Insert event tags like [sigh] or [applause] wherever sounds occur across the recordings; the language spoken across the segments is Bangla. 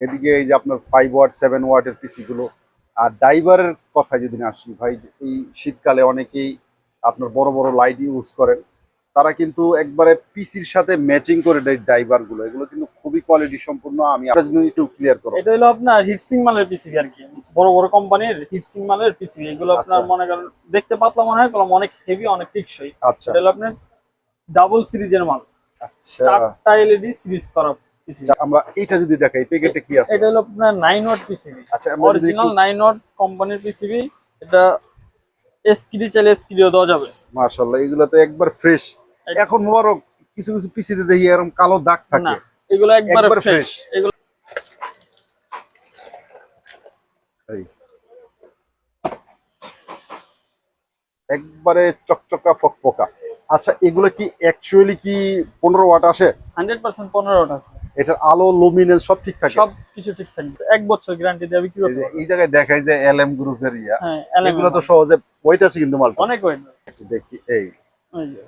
এদিকে এই যে আপনার ফাইভ ওয়াট সেভেন ওয়াটের পিসি গুলো। আর ড্রাইভারের কথা যদি না আসি ভাই এই শীতকালে অনেকেই আপনার বড় বড় লাইট ইউজ করেন। তারা কিন্তু একবারে পিসির সাথে ম্যাচিং করে দেয় ড্রাইভারগুলো। এগুলো কিন্তু খুবই কোয়ালিটি সম্পূর্ণ। আমি আপনার জন্য একটু ক্লিয়ার করো। এটা হলো আপনার হিটসিং মালের পিসিবি আর কি। বড় বড় কোম্পানির হিটসিং মালের পিসিবি এগুলো আপনার আচ্ছা। মনে করেন দেখতে পাতলা মনে হয় কলম অনেক হেভি অনেক টেকসই। আচ্ছা। এটা হলো আপনার ডাবল সিরিজের মাল। আচ্ছা। চারটা এলইডি সিরিজ করা। পিসিবি আচ্ছা, আমরা এটা যদি দেখাই প্যাকেটে কি আছে? এটা হলো আপনার নাইন ওয়াট পিসিবি আচ্ছা অরিজিনাল নাইন ওয়াট কোম্পানির পিসিবি এটা এসকিডি চাইলে এসকিডিও দেওয়া যাবে। মাশাআল্লাহ এগুলো তো একবার ফ্রেশ এখন মোবারক কিছু কিছু পিসিতে দেখি এরকম কালো দাগ না থাকে এগুলো একবারে ফ্রেশ। এগুলো। একবারে চকচকা ফকফকা। আচ্ছা এগুলো কি অ্যাকচুয়ালি কি পনেরো ওয়াট আসে? হান্ড্রেড পার্সেন্ট পনেরো ওয়াট আছে এটার আলো লুমিনেন্স সব ঠিক থাকে। সব কিছু ঠিক থাকবে এক বছর গ্যারান্টি দিয়ে বিক্রি এই জায়গায় দেখায় যে এল এম গ্রুপের ইয়া। হ্যাঁ এগুলো তো সহজে ওয়েট আছে কিন্তু মালটা। অনেক ওয়েট দেখি এই।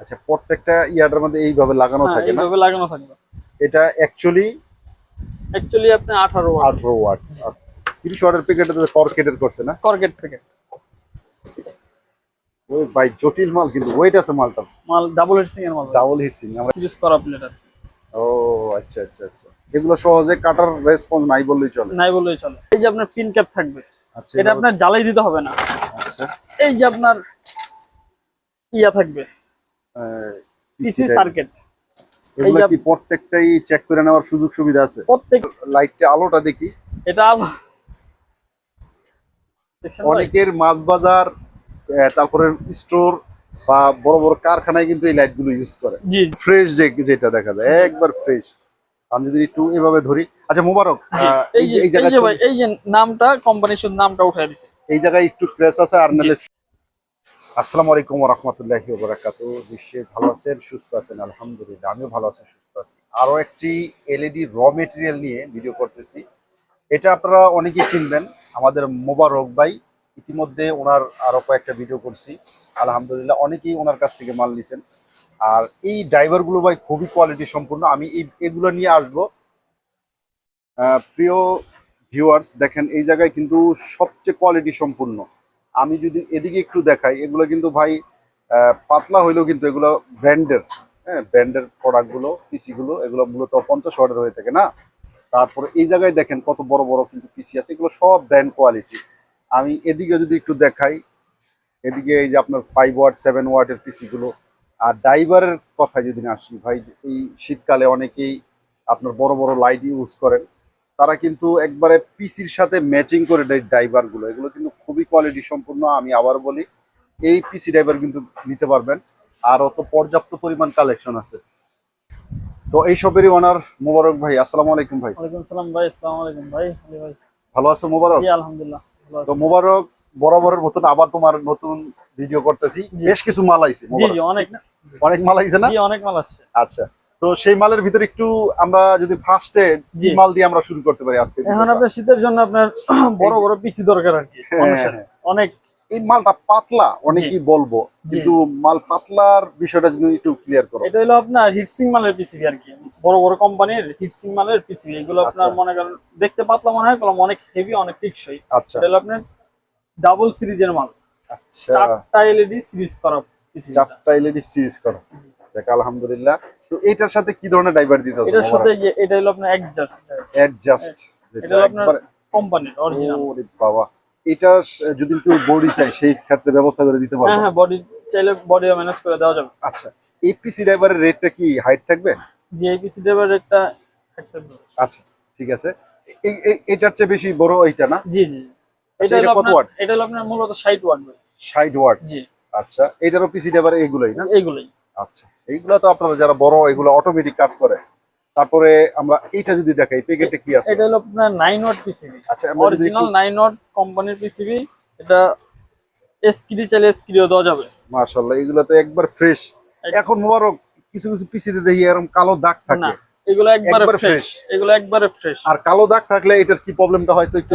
আচ্ছা প্রত্যেকটা ইয়াটার মধ্যে এইভাবে লাগানো হ্যাঁ থাকে না? এইভাবে লাগানো থাকবে। এটা অ্যাকচুয়ালি অ্যাকচুয়ালি আপনি আঠারো ওয়াট আঠারো ওয়াট তিরিশ ওয়াটের প্যাকেটে কর্কেটের করছে না? কর্গেট প্যাকেট ওই ভাই জটিল মাল কিন্তু। ওয়েট আছে মালটা মাল ডাবল হিটসিং এর মাল। ডাবল হিটসিং আমরা সিরিজ করা প্লেট ও আচ্ছা আচ্ছা আচ্ছা। এগুলো সহজে কাটার রেসপন্স নাই বললেই চলে। নাই বললেই চলে। এই যে আপনার পিন ক্যাপ থাকবে আচ্ছা এটা আপনার জ্বালাই দিতে হবে না। আচ্ছা। এই যে আপনার ইয়া থাকবে পিসি সার্কিট এগুলো কি প্রত্যেকটাই চেক করে নেওয়ার সুযোগ সুবিধা আছে? প্রত্যেক লাইটটা আলোটা দেখি। এটা অনেকের মাছ বাজার তারপরে স্টোর বা বড় বড় কারখানায় কিন্তু এই লাইটগুলো ইউজ করে ফ্রেশ যে যেটা দেখা যায় একবার ফ্রেশ আমি যদি একটু এভাবে ধরি আচ্ছা মোবারক এই যে এই যে ভাই এই যে নামটা কোম্পানির শুধু নামটা উঠাই দিছে। এই জায়গায় একটু ক্রেস আছে আর নাহলে আসসালামু আলাইকুম রহমতুল্লাহি ওবরাকাতু নিশ্চয়ই ভালো আছেন সুস্থ আছেন আলহামদুলিল্লাহ আমিও ভালো আছি সুস্থ আছি। আরও একটি এলইডি র মেটেরিয়াল নিয়ে ভিডিও করতেছি। এটা আপনারা অনেকেই চিনবেন আমাদের মোবারক ভাই ইতিমধ্যে ওনার আরও কয়েকটা ভিডিও করছি। আলহামদুলিল্লাহ, অনেকেই ওনার কাছ থেকে মাল নিছেন। আর এই ড্রাইভারগুলো ভাই খুবই কোয়ালিটি সম্পূর্ণ। আমি এই, এগুলো নিয়ে আসব। প্রিয় ভিউয়ার্স দেখেন এই জায়গায় কিন্তু সবচেয়ে কোয়ালিটি সম্পূর্ণ। আমি যদি এদিকে একটু দেখাই, এগুলো কিন্তু ভাই পাতলা হইলেও কিন্তু এগুলো ব্র্যান্ডের হ্যাঁ ব্র্যান্ডের প্রোডাক্টগুলো পিসি গুলো, এগুলো মূলত পঞ্চাশ ওয়াটের হয়ে থাকে না? তারপরে এই জায়গায় দেখেন কত বড় বড় কিন্তু পিসি আছে। এগুলো সব ব্র্যান্ড কোয়ালিটি আমি এদিকে যদি একটু দেখাই এদিকে এই যে আপনার ফাইভ ওয়াট সেভেন ওয়াটের পিসি গুলো। আর ড্রাইভারের কথা যদি না আসি ভাই এই শীতকালে অনেকেই আপনার বড় বড় লাইট ইউজ করেন। তারা কিন্তু একবারে পিসির সাথে ম্যাচিং করে দেয় ড্রাইভারগুলো। এগুলো কিন্তু খুবই কোয়ালিটি সম্পূর্ণ আমি আবার বলি এই পিসি ড্রাইভার কিন্তু নিতে পারবেন। আর অত পর্যাপ্ত পরিমাণ কালেকশন আছে। তো এইসবেরই ওনার মোবারক ভাই আসসালামু আলাইকুম ভাই। ওয়ালাইকুম সালাম ভাই আসসালামু আলাইকুম ভাই। ভালো আছে মোবারক? জি আলহামদুলিল্লাহ। তো আছি। মোবারক বরাবরের মতন আবার তোমার নতুন ভিডিও করতেছি। বেশ কিছু মাল আইছে অনেক। না? অনেক মাল আইছে না? অনেক মাল আসছে। আচ্ছা। তো সেই মালের ভিতরে একটু আমরা যদি ফার্স্টে কি মাল দিয়ে আমরা শুরু করতে পারি আজকে এখন আপনার শীতের জন্য আপনার [clears throat] বড় বড় পিসি দরকার আর কি। হ্যাঁ, মানুষের। হ্যাঁ। অনেক এই মালটা পাতলা অনেকেই বলব। কিন্তু মাল পাতলার বিষয়টা যদি একটু ক্লিয়ার করো। এটা হলো আপনার হিটসিং মালের পিসিবি আর কি। বড় বড় কোম্পানির হিটসিং মালের পিসিবি এগুলো আপনার আচ্ছা। মনে করেন দেখতে পাতলা মনে হয় কলম অনেক হেভি অনেক টেকসই। আচ্ছা। এটা হলো আপনার ডাবল সিরিজের মাল। আচ্ছা। চারটা এলইডি সিরিজ করা পিসিবি চারটা এলইডি সিরিজ করা। দেখ আলহামদুলিল্লাহ। তো এটার সাথে কি ধরনের ড্রাইভার দিতে হবে এটার সাথে এটা হলো আপনার অ্যাডজাস্ট অ্যাডজাস্ট এটা হলো আপনার কোম্পানির অরিজিনাল ওরে বাবা। এটা যদি কেউ বডি চাই সেই ক্ষেত্রে ব্যবস্থা করে দিতে হ্যাঁ পারব? হ্যাঁ বডি চাইলে বডি ম্যানেজ করে দেওয়া যাবে। আচ্ছা এপিসি ড্রাইভারের রেটটা কি হাইট থাকবে? যে এই পিসি ড্রাইভার একটা আচ্ছা ঠিক আছে। এটার চেয়ে বেশি বড় এইটা না? জি জি। আচ্ছা, এটা কত ওয়াট? এটা হলো আপনার মূলত 60 ওয়াট ভাই। ষাট ওয়াট জি। আচ্ছা এটারও পিসি ড্রাইভার এইগুলোই না? এইগুলোই আচ্ছা এইগুলো তো আপনারা যারা বড় এগুলো অটোমেটিক কাজ করে। তারপরে আমরা এইটা যদি দেখাই প্যাকেটে কি আছে? এটা হলো আপনার 9 ওয়াট পিসিবি আচ্ছা অরিজিনাল 9 ওয়াট কোম্পানির পিসিবি এটা এসকিডি চাইলে এসকিডিও দেওয়া যাবে। মাশাআল্লাহ এগুলো তো একবার ফ্রেশ এখন মোবারক কিছু কিছু পিসিতে দেখি এরকম কালো দাগ না থাকে। এগুলো একবারে ফ্রেশ। এগুলো একবারে ফ্রেশ আর কালো দাগ থাকলে এটার কি প্রবলেমটা হয়তো একটু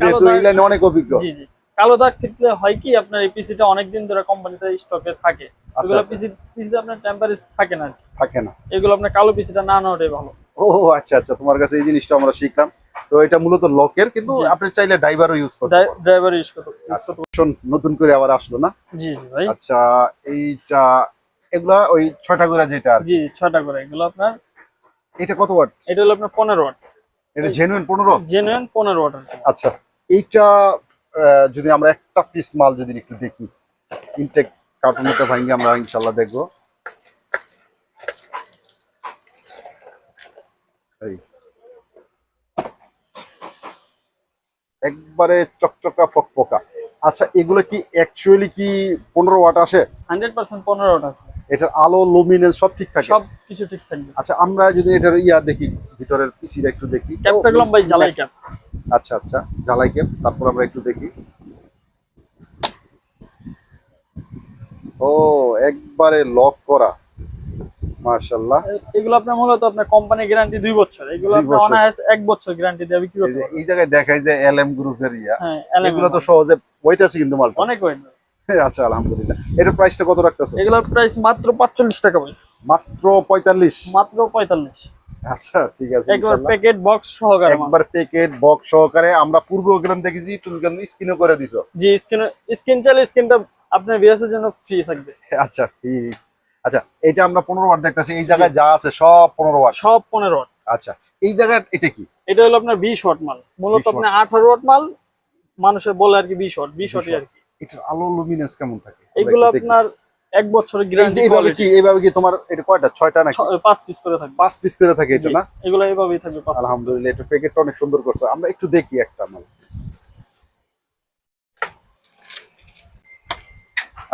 যেহেতু এই লাইনে অনেক অভিজ্ঞ। জি জি। কালো দাগ থাকলে হয় কি আপনার এই পিসিটা অনেকদিন ধরে কোম্পানিতে স্টকে থাকে। আচ্ছা, এগুলো আচ্ছা। পিসি পিসিতে আপনার টেম্পারেজ থাকে না থাকে না। এগুলো আপনার কালো পিসিটা না নেওয়াটাই ভালো। ও আচ্ছা আচ্ছা তোমার কাছে এই জিনিসটা আমরা শিখলাম। তো এটা মূলত লকের কিন্তু আপনি চাইলে ড্রাইভারও ইউজ করতে পারেন। ড্রাইভার ইউজ করতে আচ্ছা, নতুন করে আবার আসলো না? জি জি ভাই। আচ্ছা এইটা এগুলা ওই ছয়টা করে যেটা জি ছয়টা করে। এগুলো আপনার এটা কত ওয়াট এটা হলো আপনার পনেরো ওয়াট এটা জেনুইন পনেরো? জেনুইন পনেরো ওয়াট আচ্ছা এইটা যদি আমরা একটা পিস মাল যদি একটু দেখি ইনটেক কার্টুনটা ভাঙ্গে আমরা ইনশাল্লাহ দেখব। এই। একবারে চকচকা ফকফকা। আচ্ছা এগুলো কি অ্যাকচুয়ালি কি পনেরো ওয়াট আসে? হান্ড্রেড পার্সেন্ট পনেরো ওয়াট আছে এটার আলো লুমিনেন্স সব ঠিক থাকে? সব কিছু ঠিক থাকবে। আচ্ছা আমরা যদি এটার ইয়া দেখি ভিতরের পিসিটা একটু দেখি। ক্যাপটা গেলাম ভাই জ্বালাই ক্যাপ আচ্ছা আচ্ছা জ্বালাই ক্যাপ তারপর আমরা একটু দেখি। ও একবারে লক করা। মাশাআল্লাহ। এগুলো আপনার মূলত আপনার কোম্পানি গ্যারান্টি দুই বছর। এগুলো আপনার। অনায়াস এক বছর গ্যারান্টি বিক্রি এই করতে এই জায়গায় দেখায় যে এলএম গ্রুপের ইয়া। হ্যাঁ এগুলো তো সহজে ওয়েট আছে কিন্তু মালটা। অনেক ওয়েট [laughs] আচ্ছা আলহামদুলিল্লাহ। এটার প্রাইসটা কত রাখতেছো? এগুলোর প্রাইস মাত্র পাঁচচল্লিশ টাকা ভাই মাত্র পঁয়তাল্লিশ। মাত্র পঁয়তাল্লিশ। আচ্ছা ঠিক আছে একবার প্যাকেট বক্স সহকারে। একবার প্যাকেট বক্স সহকারে আমরা পূর্ব গ্রাম দেখেছি তুমি কেন স্ক্রিনও করে দিছো। জি স্ক্রিন স্ক্রিন চাইলে স্ক্রিনটা আপনার বিএসের জন্য ফ্রি থাকবে। আচ্ছা ঠিক। আচ্ছা এটা আমরা পনেরো ওয়াট দেখতেছি এই জায়গায় যা আছে সব পনেরো ওয়াট সব পনেরো ওয়াট আচ্ছা এই জায়গায় এটা কি? এটা হলো আপনার বিশ ওয়াট মাল। মূলত 20। আপনার আঠারো ওয়াট মাল মানুষের বলে আর কি বিশ ওয়াট বিশ 20 ওয়াটই আর কি। এটার আলো লুমিনেন্স কেমন থাকে? এগুলো আপনার এক বছরের গ্যারান্টি এইভাবে কি এইভাবে কি তোমার এটা কয়টা ছয়টা নাকি? পাঁচ পিস করে থাকবে। পাঁচ পিস করে থাকে এটা না? এগুলো এইভাবেই থাকবে আলহামদুলিল্লাহ এটা প্যাকেটটা অনেক সুন্দর করছে। আমরা একটু দেখি একটা মাল।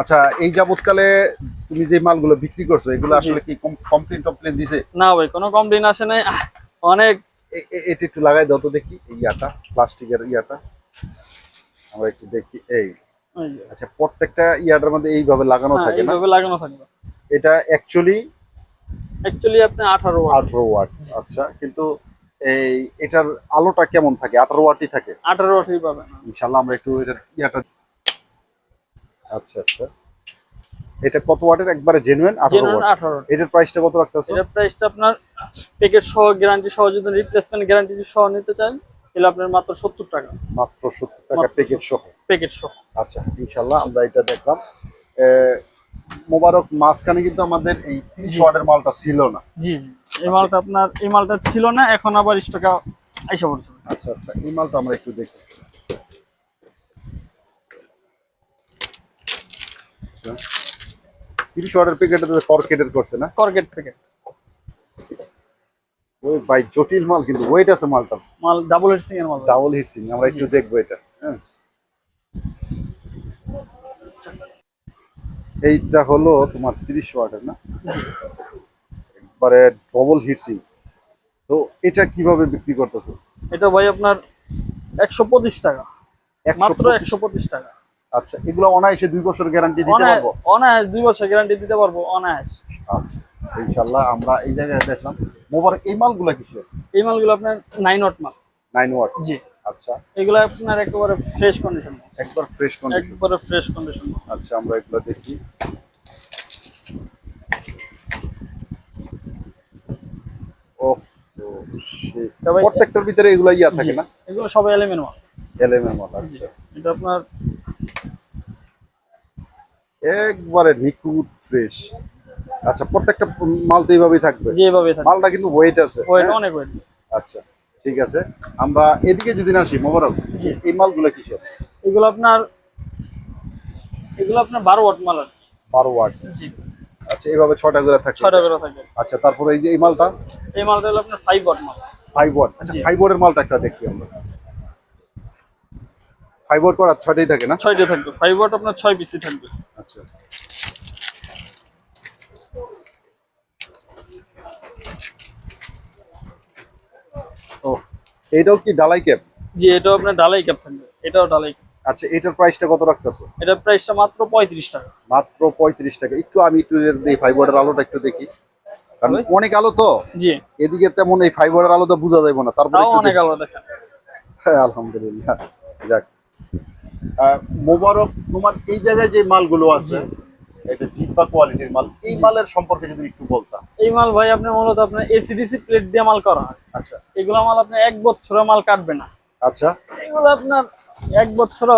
আচ্ছা এই যাবৎকালে তুমি যে মালগুলো বিক্রি করছ এগুলো আসলে কি কমপ্লেন টমপ্লেন দিছে? না ভাই কোনো কমপ্লেন আসে নাই। অনেক। এটা একটু লাগাই দাও তো দেখি এই ইয়াটা প্লাস্টিকের ইয়াটা। আমরা একটু দেখি এই। আচ্ছা প্রত্যেকটা ইয়াটার মধ্যে এইভাবে লাগানো হ্যাঁ, থাকে না? এইভাবে লাগানো থাকবে এটা অ্যাকচুয়ালি অ্যাকচুয়ালি আপনি আঠারো ওয়াট আঠারো ওয়াট আচ্ছা কিন্তু এই এটার আলোটা কেমন থাকে? আঠারো ওয়াটই থাকে? আঠারো ওয়াটই পাবেন ইনশাল্লাহ আমরা একটু এটার ইয়াটা আচ্ছা আচ্ছা। এটা কত ওয়াটের একবারে জেনুইন আঠারো জেনুইন ওয়াট আঠারো ওয়াট এটার প্রাইসটা কত রাখতেছো এটার প্রাইসটা আপনার প্যাকেট সহ গ্যারান্টি সহ যদি রিপ্লেসমেন্ট গ্যারান্টি সহ নিতে চান তাহলে আপনার মাত্র সত্তর টাকা। মাত্র সত্তর টাকা প্যাকেট সহ। প্যাকেট সহ। আচ্ছা ইনশাল্লাহ আমরা এটা দেখলাম। মোবারক মাঝখানে কিন্তু আমাদের এই তিরিশ জি। ওয়াটের মালটা ছিল না। জি জি। এই মালটা আপনার এই মালটা ছিল না এখন আবার স্টকে আইসা পড়ছে। আচ্ছা আচ্ছা এই মালটা আমরা একটু দেখি। আচ্ছা। তিরিশ ওয়াটের প্যাকেটে কর্কেটের করছে না? করগেট প্যাকেট ওই ভাই জটিল মাল কিন্তু ওয়েট আছে মালটা। মাল ডাবল হেডসিং এর মাল ডাবল হিটসিং আমরা একটু দেখব এটা হ্যাঁ। এইটা হলো তোমার তিরিশ ওয়াটের না? একবারে ডবল হিটসিং তো এটা কীভাবে বিক্রি করতেছো? এটা ভাই আপনার একশো পঁচিশ টাকা। মাত্র 125 একশো পঁচিশ টাকা। আচ্ছা এগুলো অনায়াসে দুই বছর গ্যারান্টি দিতে পারব? অনায়াস দুই বছর গ্যারান্টি দিতে পারব অনায়াস। আচ্ছা। ইনশাল্লাহ আমরা এই জায়গায় দেখলাম। মোবারক এই মালগুলা কিসের? এই মালগুলো আপনার নাইন ওয়াট মাল। নাইন ওয়াট জি। আচ্ছা। এগুলো আপনার একেবারে ফ্রেশ কন্ডিশন একবার ফ্রেশ কন্ডিশন একবারে ফ্রেশ কন্ডিশন আচ্ছা আমরা এগুলো দেখি। ও তবে- প্রত্যেকটার ভিতরে এগুলো ইয়া থাকে না? এগুলো সব এলিমেন্ট মাল। এলএমএম মাল আচ্ছা। এটা আপনার একবারে নিখুঁত ফ্রেশ আচ্ছা প্রত্যেকটা মাল তো এইভাবেই থাকবে? যেভাবে থাকে মালটা কিন্তু ওয়েট আছে ওয়েট হ্যাঁ? অনেক ওয়েট আচ্ছা ঠিক আছে। আমরা এদিকে যদি না আসি মোবারক এই মালগুলো কিসের? এগুলো আপনার এগুলো আপনার বারো ওয়াট মাল আর কি। বারো ওয়াট। আচ্ছা এইভাবে ছটা করে থাকে ছয়টা করে থাকে আচ্ছা তারপরে এই যে এই মালটা? এই মালটা হলো আপনার ফাইভ ওয়াট মাল। ফাইভ ওয়াট আচ্ছা ফাইভ ওয়াটের মালটা একটা দেখি আমরা। ফাইভ ওয়াট করা ছয়টাই থাকে না? ছয়টা থাকবে। ফাইভ ওয়াট আপনার ছয় পিসি থাকবে। আচ্ছা। ও এইটাও কি ডালাই ক্যাপ? জি এটাও আপনার ডালাই ক্যাপ থাকবে। এটাও ডালাই ক্যাপ। আচ্ছা এটার প্রাইসটা কত রাখতেছো? এটার প্রাইসটা মাত্র পঁয়ত্রিশ টাকা। মাত্র পঁয়ত্রিশ টাকা। একটু আমি একটু ওয়াটের আলোটা একটু দেখি। কারণ অনেক আলো তো? জি। এদিকে তেমন এই ওয়াটের আলোটা বোঝা যাবে না। তারপরে একটু অনেক আলো দেখেন। হ্যাঁ আলহামদুলিল্লাহ। যাক। মোবারক তোমার এই জায়গায় যে মালগুলো আছে এটা জিব্বা কোয়ালিটির মাল এই মালের সম্পর্কে যদি একটু বলতাম। এই মাল ভাই আপনি মূলত আপনার এসিডিসি প্লেট দিয়ে মাল করা হয়। আচ্ছা। এগুলো মাল আপনি এক বছরের মাল কাটবে না। আচ্ছা। এগুলো আপনার এক বছর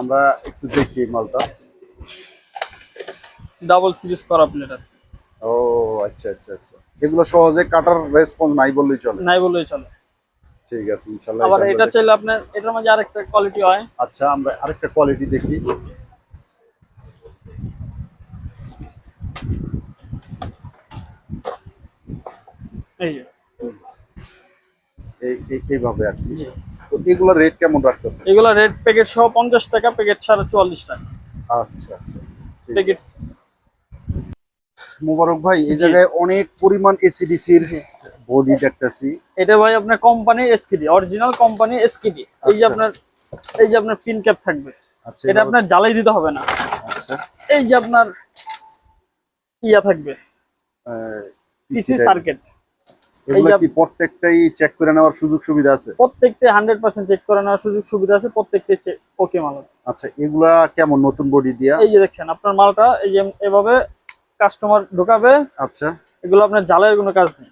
আমরা একটু দেখি মালটা। ডাবল সিরিজ করা প্লেট ও আচ্ছা আচ্ছা আচ্ছা। এগুলো সহজে কাটার রেসপন্স নাই বললেই চলে। নাই বললেই চলে। ঠিক আছে ইনশাল্লাহ আবার এটা। চাইলে আপনার এটার মধ্যে আরেকটা কোয়ালিটি হয়। আচ্ছা আমরা আরেকটা কোয়ালিটি দেখি। এই যে। এই এই- এইভাবে আর কি। জি। রেট কেমন রাখতেছে এগুলো রেড প্যাকেট সহ পঞ্চাশ টাকা প্যাকেট ছাড়া চুয়াল্লিশ টাকা। আচ্ছা আচ্ছা আচ্ছা, প্যাকেট মোবারক ভাই এই জায়গায় অনেক পরিমাণ এসিডিসির বডি দেখতেছি। এটা ভাই আপনার company SKD original company SKD এই যে আচ্ছা। আপনার এই যে আপনার পিন ক্যাপ থাকবে। আচ্ছা এটা আপনার জ্বালাই দিতে হবে না। আচ্ছা। এই যে আপনার ইয়া থাকবে। পিসি সার্কিট এগুলো কি প্রত্যেকটাই চেক করে নেওয়ার সুযোগ সুবিধা আছে? প্রত্যেকটা হান্ড্রেড পার্সেন্ট চেক করে নেওয়ার সুযোগ সুবিধা আছে প্রত্যেকটা ওকে মাল আচ্ছা এগুলা কেমন নতুন বডি দিয়া? এই যে দেখছেন আপনার মালটা এই যে এভাবে কাস্টমার ঢোকাবে আচ্ছা। এগুলো আপনার জ্বালাইয়ের কোনো কাজ নেই।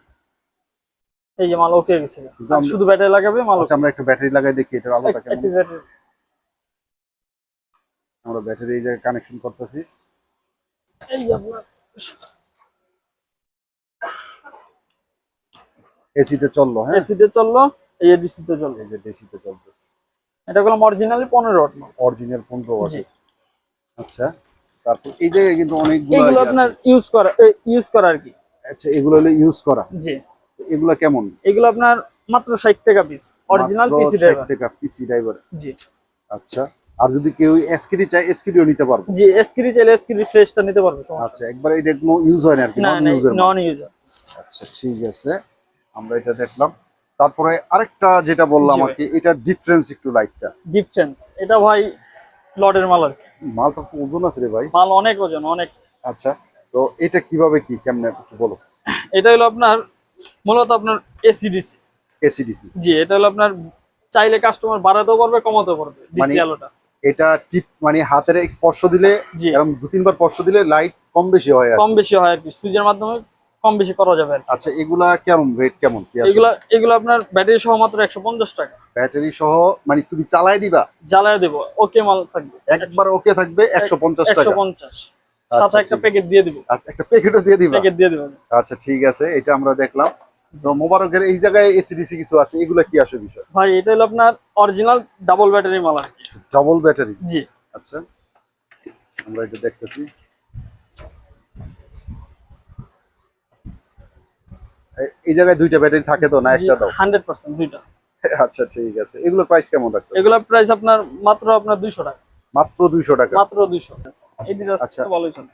এই যে মাল ওকে গেছে। শুধু ব্যাটারি লাগাবে মাল আচ্ছা আমরা একটা ব্যাটারি লাগাই দেখি এটার আলোটা কেমন? আমরা ব্যাটারি এই জায়গায় কানেকশন করতেছি। এই যে আপনার এসিতে চলল হ্যাঁ? এসিতে চলল এই ডিসিতে চলল। এই যে দেশিতে চলতেছে। এটা গুলো অরিজিনালি পনেরো ওয়াট মাল অরিজিনাল পনেরো ওয়াট। আচ্ছা তারপর এই জায়গায় কিন্তু অনেকগুলো এগুলো আপনার ইউজ করা ইউজ করা আর কি। আচ্ছা এগুলো হলো ইউজ করা। জি। এগুলো কেমন? এগুলো আপনার মাত্র ষাট টাকা পিস অরিজিনাল পিসি 60 টাকা পিসি ড্রাইভার জি। আচ্ছা আর যদি কেউ এসকিডি চায় এসকিডিও নিতে পারব। জি এসকিরি চাইলে এসকিরি ফ্রেশটা নিতে পারবে সমস্যা আচ্ছা একবার এটা কোনো ইউজ হয় না আর কি নন ইউজের নন ইউজার আচ্ছা ঠিক আছে। আমরা এটা দেখলাম। তারপরে আরেকটা যেটা বললাম আর কি এটা ডিফারেন্স একটু লাইটটা ডিফারেন্স এটা ভাই লডের মাল আর মালটা তো ওজন আছে রে ভাই। মাল অনেক ওজন অনেক। আচ্ছা তো এটা কীভাবে কি কেমনে একটু বলো। এটা হলো আপনার মূলত আপনার এসিডিসি এসিডিসি জি এটা হলো আপনার চাইলে কাস্টমার বাড়াতেও পারবে কমাতেও পারবে ডিসি মানে- আলোটা এটা টিপ মানে হাতের স্পর্শ দিলে এরকম দু তিনবার স্পর্শ দিলে লাইট কম বেশি হয় আর কম বেশি হয় আর কি সুইচের মাধ্যমে কম বেশি করা যাবে আচ্ছা এগুলা কেমন? রেট কেমন? এগুলা এগুলো আপনার ব্যাটারি সহ মাত্র একশো পঞ্চাশ টাকা। ব্যাটারি সহ মানে তুমি চালাই দিবা? জ্বালায় দেবো ওকে মাল থাকবে। একবার ওকে থাকবে একশো পঞ্চাশ একশো টাকা পঞ্চাশ। আচ্ছা, সাথে একটা প্যাকেট দিয়ে দিব। আর একটা প্যাকেটও দিয়ে দিবা? প্যাকেট দিয়ে দেবো। আচ্ছা ঠিক আছে এটা আমরা দেখলাম। তো মোবারকের এই জায়গায় এসিডিসি কিছু আছে? এগুলা কি আসে বিষয়? ভাই এটা হলো আপনার অরিজিনাল ডাবল ব্যাটারি মাল আর ডাবল ব্যাটারি জি। আচ্ছা আমরা এটা দেখতেছি। এই জায়গায় দুইটা ব্যাটারি থাকে তো না একটা দাও? হান্ড্রেড পার্সেন্ট দুইটা। আচ্ছা ঠিক আছে। এগুলোর প্রাইস কেমন রাখতে এগুলোর প্রাইস আপনার মাত্র আপনার দুইশো টাকা। মাত্র দুইশো টাকা? মাত্র দুইশো। এডিডাস আচ্ছা। ভালোই চলে।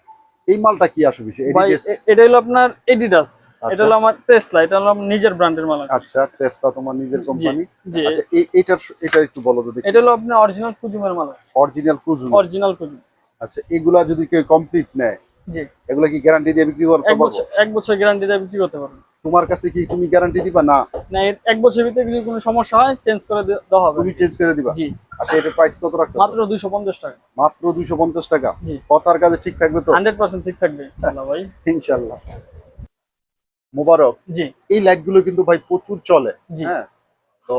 এই মালটা কি আসে বিষয়? এডিডাস এটা হলো আপনার এডিডাস এটা আচ্ছা। হলো আমার টেসলা এটা হলো আমার নিজের ব্র্যান্ডের মাল। আচ্ছা টেসলা তোমার নিজের কোম্পানি আচ্ছা এটার এটা একটু বলো যদি এটা হলো আপনার অরিজিনাল কুজুমের মাল। অরিজিনাল কুজু অরিজিনাল কুজুম আচ্ছা এগুলা যদি কেউ কমপ্লিট নেয় জি। এগুলা কি গ্যারান্টি দিয়ে বিক্রি করতে পারব? এক বছর গ্যারান্টি দিয়ে বিক্রি করতে পারবেন তোমার কাছে কি তুমি গ্যারান্টি দিবা? না। না এক বছরের ভিতরে যদি কোনো সমস্যা হয় চেঞ্জ করে দেওয়া হবে। তুমি চেঞ্জ করে দিবা? জি। আচ্ছা এটার প্রাইস কত রাখতে মাত্র দুইশো পঞ্চাশ টাকা। মাত্র দুইশো পঞ্চাশ টাকা? কথার কাজে ঠিক থাকবে তো? হান্ড্রেড পার্সেন্ট ঠিক থাকবে ইনশাআল্লাহ ভাই। ইনশাল্লাহ। মোবারক জি। এই লাইটগুলো কিন্তু ভাই প্রচুর চলে হ্যাঁ? তো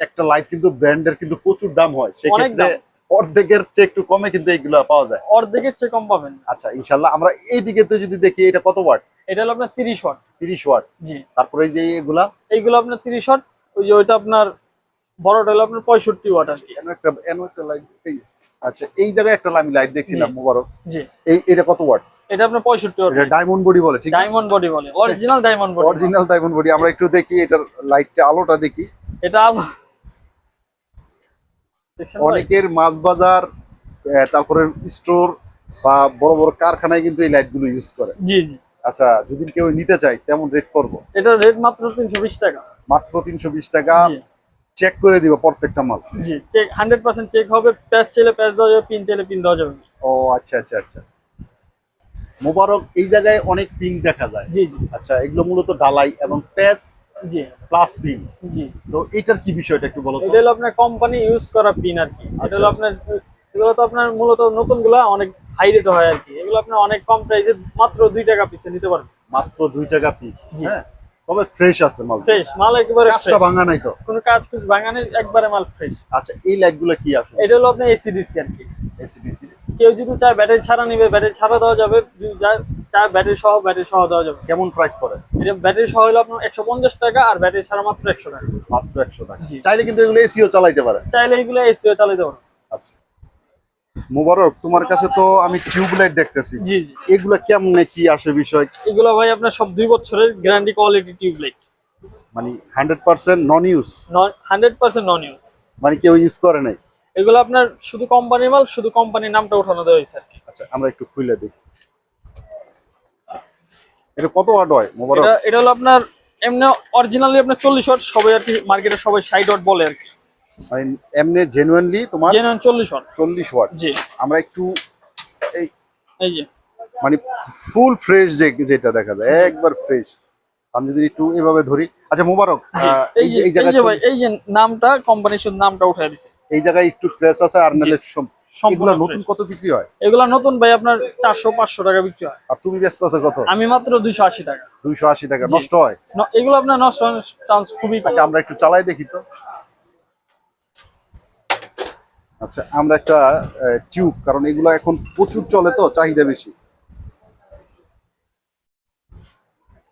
একটা লাইট কিন্তু ব্র্যান্ডের কিন্তু প্রচুর দাম হয় সেক্ষেত্রে। অর্ধেকের চেয়ে একটু কমে কিন্তু এইগুলা পাওয়া যায়। অর্ধেকের চেয়ে কম পাবেন আচ্ছা ইনশাল্লাহ আমরা এই দিকে তো যদি দেখি এটা কত ওয়াট? এটা হলো আপনার তিরিশ ওয়াট। তিরিশ ওয়াট। জি। তারপরে এই যে এগুলা এইগুলো আপনার তিরিশ ওয়াট ওই যে ওইটা আপনার বড়টা হলো আপনার পঁয়ষট্টি ওয়াট আর কি। একটা এনো একটা লাইট আচ্ছা এই জায়গায় একটা আমি লাইট দেখছিলাম। মোবারক। জি। এই এটা কত ওয়াট? এটা আপনার পঁয়ষট্টি ওয়াট। এটা ডায়মন্ড বডি বলে ঠিক ডায়মন্ড বডি বলে original diamond body original diamond body আমরা একটু দেখি এটার লাইটটা আলোটা দেখি। এটা? অনেকের মাছ বাজার তারপরে স্টোর বা বড় বড় কারখানায় কিন্তু এই লাইটগুলো ইউজ করে। জি জি। আচ্ছা যদি কেউ নিতে চায় তেমন রেট করব? এটা রেট মাত্র তিনশো বিশ টাকা। মাত্র তিনশো বিশ টাকা। জি। চেক করে দিব প্রত্যেকটা মাল। জি চেক হান্ড্রেড পার্সেন্ট চেক হবে। প্যাচ চাইলে প্যাচ দেওয়া যাবে পিন চাইলে পিন দেওয়া যাবে। ও আচ্ছা আচ্ছা আচ্ছা। মোবারক এই জায়গায় অনেক পিন দেখা যায়। জি জি। আচ্ছা এগুলো মূলত ডালাই এবং প্যাচ জি। প্লাস পিন জি। তো এটার কি বিষয়টা একটু বলো এটা হলো আপনার কোম্পানি ইউজ করা পিন আর কি। এটা হলো আচ্ছা। আপনার এগুলো তো আপনার মূলত নতুনগুলা অনেক হাই রেট হয় আর কি। এগুলো আপনার অনেক কম প্রাইসে মাত্র দুই টাকা পিসে নিতে পারবেন। মাত্র দুই টাকা পিস হ্যাঁ? তবে ফ্রেশ আছে মাল। ফ্রেশ মাল একেবারে কাজটা ভাঙা নাই তো? কোনো কাজ কুচ ভাঙানি একবারে মাল ফ্রেশ আচ্ছা এই লাইটগুলো কি আসলে? এটা হলো আপনার এসিডিসি আর কি। এসিডিসি কেউ যদি চায় ব্যাটারি ছাড়া নিবে ব্যাটারি ছাড়া দেওয়া যাবে। যদি ব্যাটারি সহ ব্যাটারি সহ দেওয়া যাবে। কেমন প্রাইস পড়ে? এটা ব্যাটারি সহ হলো আপনার একশো পঞ্চাশ টাকা আর ব্যাটারি ছাড়া মাত্র একশো টাকা। মাত্র একশো টাকা। চাইলে কিন্তু এগুলো এসিও চালাইতে পারে। চাইলে এগুলো এসিও চালাতে পারো। আচ্ছা। মুবারক তোমার কাছে তো আমি টিউব লাইট দেখতেছি। জি জি। এগুলো কেমনে কি আসে বিষয়? এগুলো ভাই আপনার সব দুই বছরের গ্যারান্টি কোয়ালিটি টিউবলাইট। মানে hundred percent non use hundred percent non use মানে কেউ ইউজ করে নাই? এগুলো আপনার শুধু কোম্পানির মাল শুধু কোম্পানির নামটা উঠানো দেওয়া হয়েছে আর কি। আচ্ছা আমরা একটু খুলে দেখি। এটা কত ওয়াট হয়? মোবারক? এটা এটা হলো আপনার এমনি অরিজিনালি আপনার চল্লিশ ওয়াট সবাই আর কি মার্কেটে সবাই ষাট ওয়াট বলে আর কি। মানে এমনি জেনুইনলি তোমার জেনুইন চল্লিশ ওয়াট চল্লিশ ওয়াট জি। আমরা একটু এই এই যে। মানে ফুল ফ্রেশ যে যেটা দেখা যায় একবার ফ্রেশ আমি যদি একটু এভাবে ধরি। আচ্ছা মোবারক এই যে এই এই জায়গায় যে ভাই এই যে নামটা কোম্পানির নামটা উঠাই দিছে। এই জায়গায় একটু ফ্রেশ আছে আর সব- সম্পূর্ণ নতুন কত বিক্রি হয়? এগুলা নতুন ভাই আপনার টাকা বিক্রি হয়। আর তুমি ব্যস্ত আছে কত? আমি মাত্র দুইশো আশি টাকা। দুইশো আশি টাকা নষ্ট হয়? এগুলো আপনার নষ্ট হওয়ার চান্স খুবই আচ্ছা আমরা একটু চালাই দেখি তো। আচ্ছা আমরা একটা টিউব কারণ এগুলো এখন প্রচুর চলে তো চাহিদা বেশি।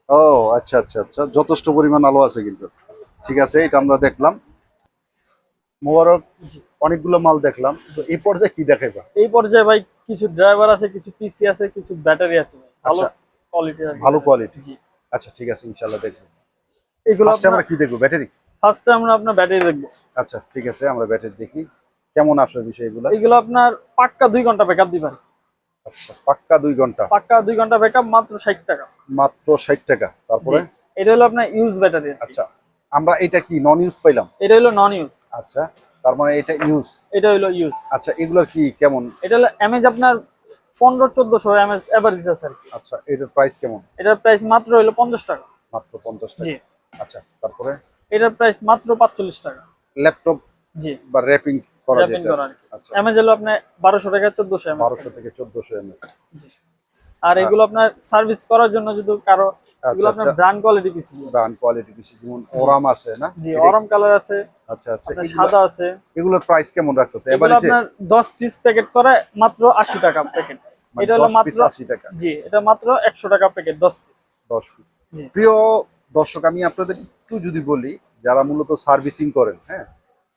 ও আচ্ছা আচ্ছা আচ্ছা যথেষ্ট পরিমাণ আলো আছে কিন্তু। ঠিক আছে এটা আমরা দেখলাম। মোবারক অনেকগুলো মাল দেখলাম। তো এই পর্যায়ে কি দেখাইবা? এই পর্যায়ে ভাই কিছু ড্রাইভার আছে কিছু পিসি আছে কিছু ব্যাটারি আছে ভালো আচ্ছা। কোয়ালিটি ভালো কোয়ালিটি আচ্ছা ঠিক আছে ইনশাল্লাহ দেখব। এগুলো আমরা কি দেখব? ব্যাটারি ফার্স্টে আমরা আপনার ব্যাটারি দেখব। আচ্ছা ঠিক আছে আমরা ব্যাটারি দেখি। কেমন আসে বিষয়গুলো? এগুলো আপনার পাক্কা দুই ঘণ্টা ব্যাকআপ দিবেন। আচ্ছা পাক্কা দুই ঘণ্টা। পাক্কা দুই ঘণ্টা ব্যাকআপ মাত্র ষাট টাকা। মাত্র ষাট টাকা। তারপরে? এটা হলো আপনার ইউজ ব্যাটারি আচ্ছা। আমরা এটা কি নন ইউজ পাইলাম? এটা হলো নন ইউজ আচ্ছা তার মানে এটা ইউজ এটা হলো ইউজ আচ্ছা এগুলো কি কেমন? এটা হলো এমএজ আপনার পনেরো চোদ্দশো এমএজ এভারেজ আছে আচ্ছা এটার প্রাইস কেমন? এটার প্রাইস মাত্র হলো পঞ্চাশ টাকা। মাত্র পঞ্চাশ টাকা? জি। আচ্ছা তারপরে? এটার প্রাইস মাত্র পাঁচচল্লিশ টাকা। ল্যাপটপ জি। বা র্যাপিং করা র্যাপিং যেটা করা আচ্ছা। এমএজ হলো আপনার বারোশো টাকা চোদ্দশো এমএজ বারোশো থেকে চোদ্দশো এমএস আর এগুলো আপনার সার্ভিস করার জন্য যদি কারও এগুলো আপনার আচ্ছা। ব্র্যান্ড কোয়ালিটি পিসি ব্রান্ড কোয়ালিটি বেশি যেমন ওরাম আছে না? জি অরম কালার আছে আচ্ছা আচ্ছা সাদা আছে। এগুলোর প্রাইস কেমন রাখতেছে? এবারে আপনার দশ পিস প্যাকেট করে মাত্র আশি টাকা প্যাকেট এটা হলো মাত্র আশি টাকা। জি এটা মাত্র একশো টাকা প্যাকেট দশ পিস দশ পিস প্রিয় দর্শক আমি আপনাদের একটু যদি বলি যারা মূলত সার্ভিসিং করেন হ্যাঁ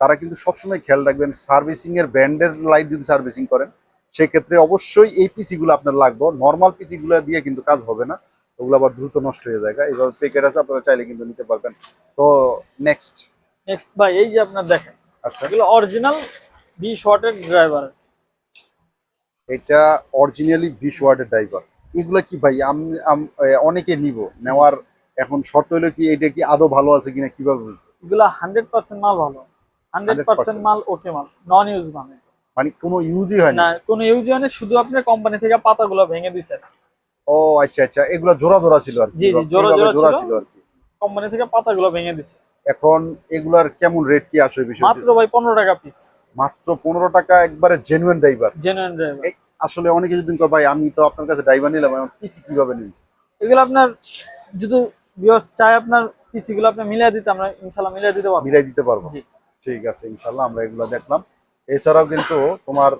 তারা কিন্তু সবসময় খেয়াল রাখবেন সার্ভিসিং এর ব্র্যান্ডের লাইট যদি সার্ভিসিং করেন সেক্ষেত্রে অবশ্যই এই পিসি গুলো আপনার লাগবে। নর্মাল পিসি গুলো দিয়ে কিন্তু কাজ হবে না। ওগুলো আবার দ্রুত নষ্ট হয়ে যায়। এইভাবে প্যাকেট আছে আপনারা চাইলে কিন্তু নিতে পারবেন। তো নেক্সট নেক্সট ভাই এই যে আপনার দেখেন আচ্ছা। এগুলো অরিজিনাল বিশ ওয়াটের ড্রাইভার এটা অরিজিনালি বিশ ওয়ার্ডের ড্রাইভার এগুলো কি ভাই আমি অনেকে নিব। নেওয়ার এখন শর্ত হলো কি এটা কি আদৌ ভালো আছে কিনা কীভাবে? এগুলো হান্ড্রেড পার্সেন্ট মাল ভালো। হান্ড্রেড পার্সেন্ট 100% মাল ওকে মাল। নন ইউজ মানে। মানে কোনো ইউজই হয় না কোনো ইউজ হয় না শুধু আপনার কোম্পানি থেকে পাতাগুলো ভেঙে দিছে। ও আচ্ছা আচ্ছা এগুলো জোড়া জোড়া ছিল আর কি। জি, জি, জোড়া জোড়া ছিল। আর কি। কোম্পানি থেকে পাতাগুলো ভেঙে দিছে। এখন এগুলার কেমন রেট কি আসে বিষয় মাত্র ভাই পনেরো টাকা পিস মাত্র পনেরো টাকা একবারে জেনুইন ড্রাইভার জেনুইন ড্রাইভার আসলে অনেকে যদি কয় ভাই আমি তো আপনার কাছে ড্রাইভার নিলাম এখন পিসি কীভাবে নিই এগুলো আপনার যদি বিয়স চাই আপনার পিসি গুলো আপনি মিলিয়ে দিতে আমরা ইনশাল্লাহ মিলিয়ে দিতে পারব। মিলাই দিতে পারব। জি। ঠিক আছে ইনশাল্লাহ আমরা এগুলো দেখলাম। এছাড়াও কিন্তু তোমার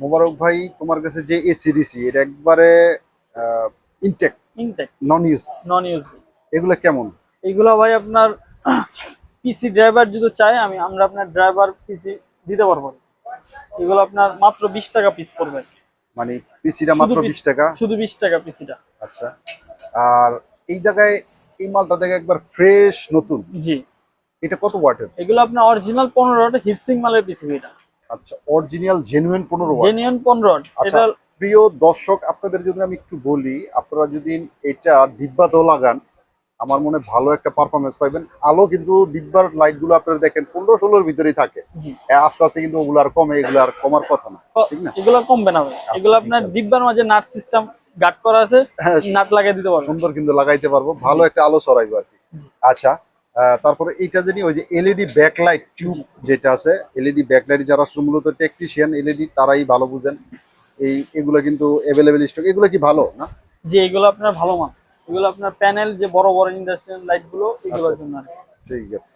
মোবারক ভাই তোমার কাছে যে এসি ডিসি এটা একবারে intact intact non use non use এগুলো কেমন? এগুলো ভাই আপনার পিসি ড্রাইভার যদি চাই আমি আমরা আপনার ড্রাইভার পিসি দিতে পারব। এগুলো আপনার মাত্র বিশ টাকা পিস পড়বে। মানে পিসিটা মাত্র শুধু বিশ টাকা? শুধু বিশ টাকা পিসিটা আচ্ছা। আর এই জায়গায় এই মালটা দেখে একবার ফ্রেশ নতুন? জি। এটা কত ওয়াটের? এগুলো আপনার অরিজিনাল পনেরো ওয়াট হিটসিং মালের পিসি এটা। আচ্ছা অরিজিনাল জেনুইন পনেরো ওয়াট। জেনুইন পনেরো ওয়াট। আচ্ছা এটা প্রিয় দর্শক আপনাদের যদি আমি একটু বলি আপনারা যদি এটা ডিব্বাতেও লাগান আমার মনে ভালো একটা পারফরমেন্স পাইবেন। আলো কিন্তু ডিব্বার লাইটগুলো আপনারা দেখেন পনেরো ষোলোর ভিতরেই থাকে। আস্তে আস্তে কিন্তু ওগুলো আর কমে এগুলো আর কমার কথা না ঠিক না? এগুলো কমবে না এগুলো আপনার ডিব্বার মাঝে নাট সিস্টেম গার্ড করা আছে হ্যাঁ নাট লাগিয়ে দিতে পারবেন। সুন্দর কিন্তু লাগাইতে পারব ভালো একটা আলো ছড়াইবো আর কি। আচ্ছা তারপরে এইটা জানি ওই যে এলইডি ব্যাকলাইট টিউব যেটা আছে এলইডি ব্যাকলাইট যারা মূলত টেকনিশিয়ান এলইডি তারাই ভালো বুঝেন। এই এগুলো কিন্তু অ্যাভেলেবেল স্টক এগুলো কি ভালো না? যে এগুলো আপনার ভালো মান এগুলো আপনার প্যানেল যে বড় বড় ইন্ডাস্ট্রিয়াল লাইটগুলো এগুলোর আচ্ছা। জন্য ঠিক আছে।